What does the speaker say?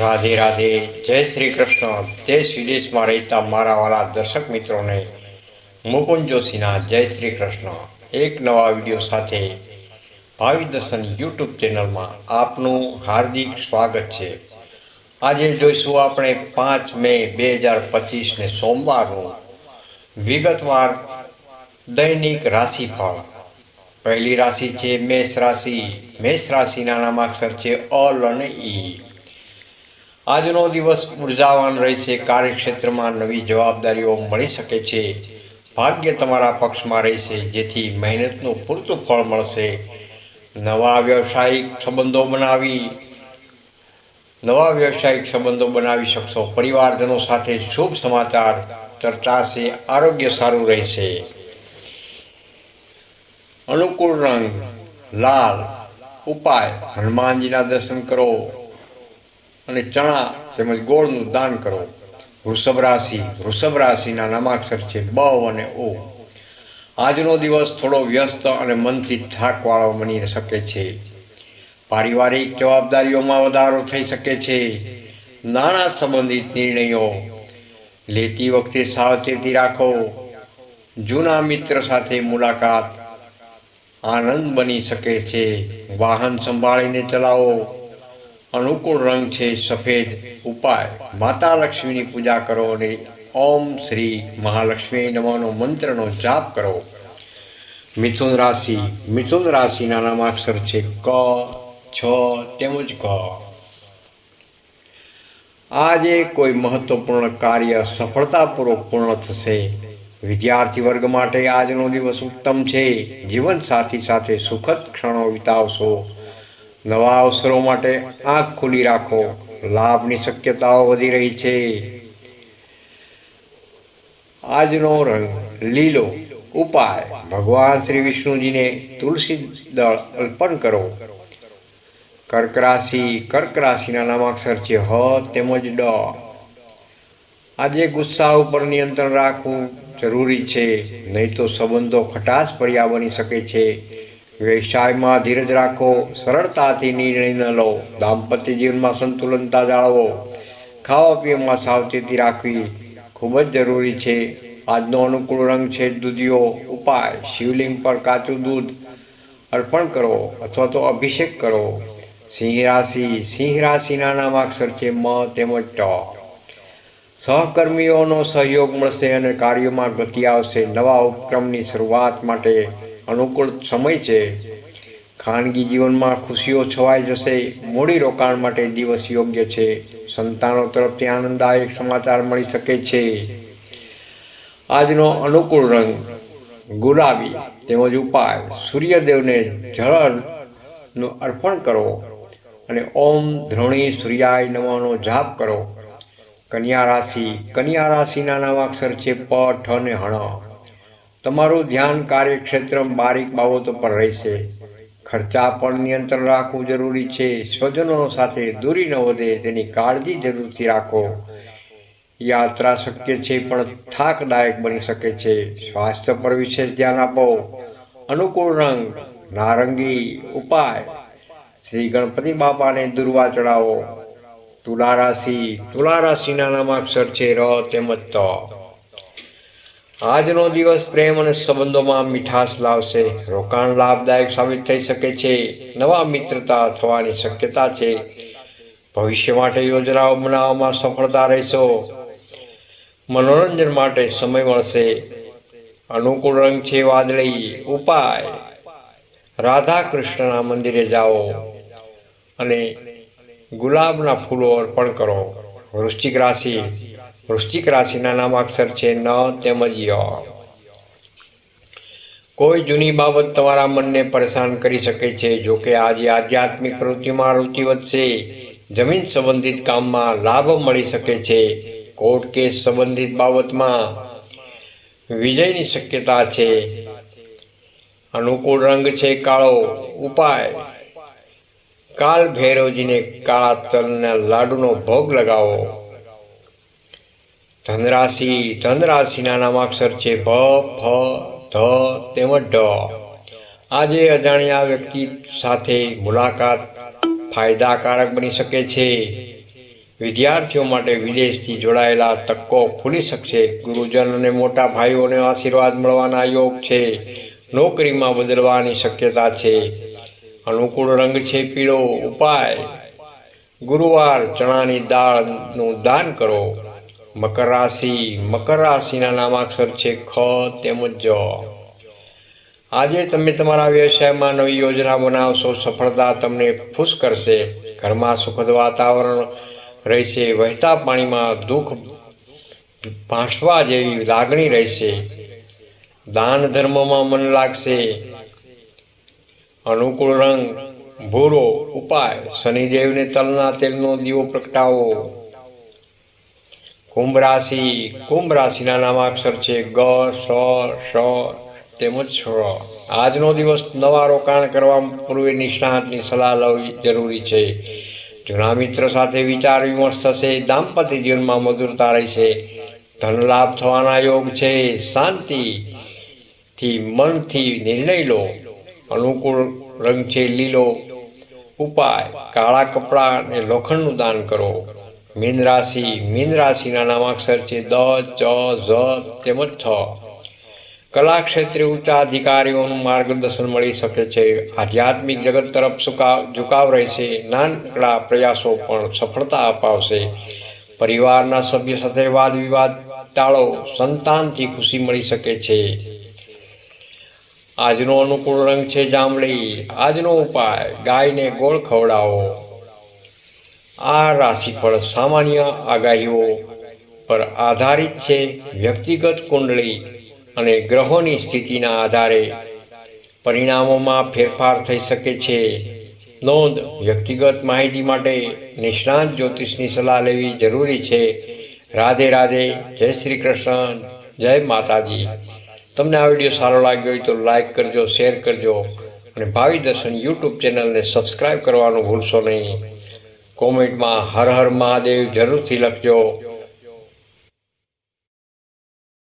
રાધે રાધે, જય શ્રી કૃષ્ણ. દેશ વિદેશમાં રહેતા મારા વાલા દર્શક મિત્રોને મુકુંદ જોશીના જય શ્રી કૃષ્ણ. એક નવા વીડિયો સાથે ભાવિ દર્શન યુટ્યુબ ચેનલમાં આપનું હાર્દિક સ્વાગત છે. આજે જોઈશું આપણે પાંચ મે બે હજાર પચીસને સોમવારનું વિગતવાર દૈનિક રાશિફળ. પહેલી રાશિ છે મેષ રાશિ. મેષ રાશિના નામાક્ષર છે અલ અને ઈ. આજનો દિવસ ઉર્જાવાન રહેશે, કાર્યક્ષેત્રમાં નવી જવાબદારીઓ મળી શકે છે. ભાગ્ય તમારા પક્ષમાં રહેશે, જેથી મહેનતનું પૂરતું ફળ મળશે. નવા વ્યવસાયિક સંબંધો બનાવી, નવા વ્યવસાયિક સંબંધો બનાવી શકશો. પરિવારજનો સાથે શુભ સમાચાર ચર્ચાશે આરોગ્ય સારું રહેશે. અનુકૂળ રંગ, લાલ, ઉપાય. હનુમાનજીના દર્શન કરો. અને ચણા તેમજ ગોળનું દાન કરો. વૃષભ રાશિ વૃષભ રાશિના નામાક્ષર છે બ અને ઓ. આજનો દિવસ થોડો વ્યસ્ત અને મનથી થાકવાળો બની શકે છે. પારિવારિક જવાબદારીઓમાં વધારો થઈ શકે છે. નાણાં સંબંધિત નિર્ણયો. લેતી વખતે સાવચેતી રાખો. જૂના મિત્ર સાથે મુલાકાત આનંદ બની શકે છે. વાહન સંભાળીને ચલાવો. અનુકૂળ રંગ છે, સફેદ ઉપાય. માતા લક્ષ્મીની પૂજા કરો અને ઓમ શ્રી મહાલક્ષ્મી નમોનો મંત્રનો જાપ કરો. મિથુન રાશિ, મિથુન રાશિના નામાક્ષર છે ક, છ, તેમજ ક આજે કોઈ મહત્વપૂર્ણ કાર્ય સફળતાપૂર્વક પૂર્ણ થશે. વિદ્યાર્થી વર્ગ માટે આજનો દિવસ ઉત્તમ છે. જીવનસાથી સાથે સુખદ ક્ષણો વિતાવશો. નવા અવસરો માટે આંખ ખુલ્લી રાખો. લાભની શક્યતાઓ વધી રહી છે. આજનો લીલો. ઉપાય. ભગવાન શ્રી વિષ્ણુજીને તુલસી દળ અર્પણ કરો. કર્ક રાશિ કર્ક રાશિના નામાક્ષર છે હ તેમજ ડ. આજે ગુસ્સા ઉપર નિયંત્રણ રાખવું જરૂરી છે. નહીં તો સંબંધો ખટાશ પર્યા બની શકે છે. વ્યવસાયમાં ધીરજ રાખો, સરળતાથી નિર્ણય ન લો, દાંપત્ય જીવનમાં સંતુલનતા જાળવો, ખાવા પીવામાં સાવચેતી રાખવી ખૂબ જ જરૂરી છે. આજનો અનુકૂળ રંગ છે દૂધિયો, ઉપાય, શિવલિંગ પર કાચું દૂધ અર્પણ કરો અથવા તો અભિષેક કરો. સિંહ રાશિ, સિંહ રાશિના નામાક્ષર છે મ તેમજ ટ. સહકર્મીઓનો સહયોગ મળશે અને કાર્યોમાં ગતિ આવશે. નવા ઉપક્રમની શરૂઆત માટે અનુકૂળ સમય છે. ખાનગી જીવનમાં ખુશીઓ છવાઈ જશે. મૂડી રોકાણ માટે દિવસ યોગ્ય છે. સંતાનો તરફથી આનંદદાયક સમાચાર મળી શકે છે. આજનો અનુકૂળ રંગ ગુલાબી તેમજ ઉપાય. સૂર્યદેવને જળનું અર્પણ કરો અને ઓમ ધ્રોણી સૂર્યાય નવાનો જાપ કરો. કન્યા રાશિ. કન્યા રાશિના નામાક્ષર છે, પ, ઠ અને હણ. તમારું ધ્યાન કાર્યક્ષેત્ર બારીક બાબતો પર રહેશે. ખર્ચા પણ નિયંત્રણ રાખવું જરૂરી છે. સ્વજનો સાથે દૂરી ન વધે, તેની કાળજી જરૂરથી રાખો. યાત્રા શક્ય છે, પણ થાકદાયક બની શકે છે. સ્વાસ્થ્ય પર વિશેષ ધ્યાન આપો. અનુકૂળ રંગ, નારંગી ઉપાય. શ્રી ગણપતિ બાપાને દુર્વા ચડાવો તુલા રાશિ તુલા રાશિના નામાક્ષર છે, ર તેમજ ત. આજનો દિવસ પ્રેમ અને સંબંધોમાં મીઠાશ લાવશે, રોકાણ લાભદાયક સાબિત થઈ શકે છે, નવા મિત્રતા થવાની શક્યતા છે. ભવિષ્ય માટે યોજનાઓ બનાવવામાં સફળતા રહેશો. મનોરંજન માટે સમય મળશે. અનુકૂળ રંગ છે વાદળી, ઉપાય. રાધા કૃષ્ણના મંદિરે જાઓ અને ગુલાબના ફૂલો અર્પણ કરો. વૃશ્ચિક રાશિ વૃશ્ચિક રાશિના નામાક્ષર છે ન તેમજ ય. કોઈ જૂની બાબત તમારા મનને પરેશાન કરી શકે છે, જો કે આજે આધ્યાત્મિક પ્રવૃત્તિમાં રુચિ વધશે. જમીન સંબંધિત કામમાં લાભ મળી શકે છે. કોર્ટ કેસ સંબંધિત બાબતમાં વિજયની શક્યતા છે. અનુકૂળ રંગ છે કાળો. ઉપાય. કાલ ભૈરવજીને કાળા તલના લાડુનો ભોગ લગાવો. ધનરાશિ, ધનરાશિના નામાક્ષર છે ભ ફ, ધ, તેમજ ઢ આજે અજાણ્યા વ્યક્તિ સાથે મુલાકાત ફાયદાકારક બની શકે છે. વિદ્યાર્થીઓ માટે વિદેશથી જોડાયેલા તકો ખુલી શકશે. ગુરુજન અને મોટા ભાઈઓને આશીર્વાદ મળવાના યોગ છે. નોકરીમાં બદલવાની શક્યતા છે. અનુકૂળ રંગ છે પીળો. ઉપાય. ગુરુવાર ચણાની દાળનું દાન કરો. મકર રાશિ મકર રાશિના નામાક્ષર છે ખ તેમજ જ. આજે તમે તમારા વ્યવસાયમાં નવી યોજના બનાવશો, સફળતા તમને ખુશ કરશે. ઘરમાં સુખદ વાતાવરણ રહેશે, વહેતા પાણીમાં દુઃખ ભાંસવા જેવી લાગણી રહેશે. દાન ધર્મમાં મન લાગશે. અનુકૂળ રંગ, ભૂરો, ઉપાય, શનિદેવને તલના તેલનો દીવો પ્રગટાવો. કુંભ રાશિ, કુંભ રાશિના નામાક્ષર છે ગ, સ શ તેમજ છ. આજનો દિવસ નવા રોકાણ કરવા પૂર્વે નિષ્ણાતની સલાહ લેવી જરૂરી છે. જૂના મિત્ર સાથે વિચાર વિમર્શ થશે, દાંપત્ય જીવનમાં મધુરતા રહેશે. ધન લાભ થવાના યોગ છે. શાંતિથી મનથી નિર્ણય લો. અનુકૂળ રંગ છે લીલો. ઉપાય, કાળા કપડાં અને લોખંડનું દાન કરો. મીન રાશિ, મીન રાશિના નામાક્ષર છે દ, ચ, ઝ, તેમજ છ કલા ક્ષેત્રે ઊંચા અધિકારીઓનું માર્ગદર્શન મળી શકે છે. આધ્યાત્મિક જગત તરફ ઝુકાવ રહેશે. નાનકડા પ્રયાસો પણ સફળતા અપાવશે. પરિવારના સભ્ય સાથે વાદ વિવાદ ટાળો, સંતાનથી ખુશી મળી શકે છે. આજનો અનુકૂળ રંગ છે જાંબળી આજનો ઉપાય, ગાયને ગોળ ખવડાવો. આ રાશિફળ સામાન્ય આગાહીઓ પર આધારિત છે વ્યક્તિગત કુંડળી અને ગ્રહોની સ્થિતિના આધારે. પરિણામોમાં ફેરફાર થઈ શકે છે. નોંધ વ્યક્તિગત માહિતી માટે નિષ્ણાંત જ્યોતિષની સલાહ લેવી જરૂરી છે. રાધે રાધે, જય શ્રી કૃષ્ણ, જય માતાજી. તમને આ વીડિયો સારો લાગ્યો હોય તો લાઈક કરજો, શેર કરજો અને ભાવિ દર્શન યુટ્યુબ ચેનલને સબસ્ક્રાઈબ કરવાનું ભૂલશો નહીં. કોમેન્ટમાં હર હર મહાદેવ જરૂરથી લખજો.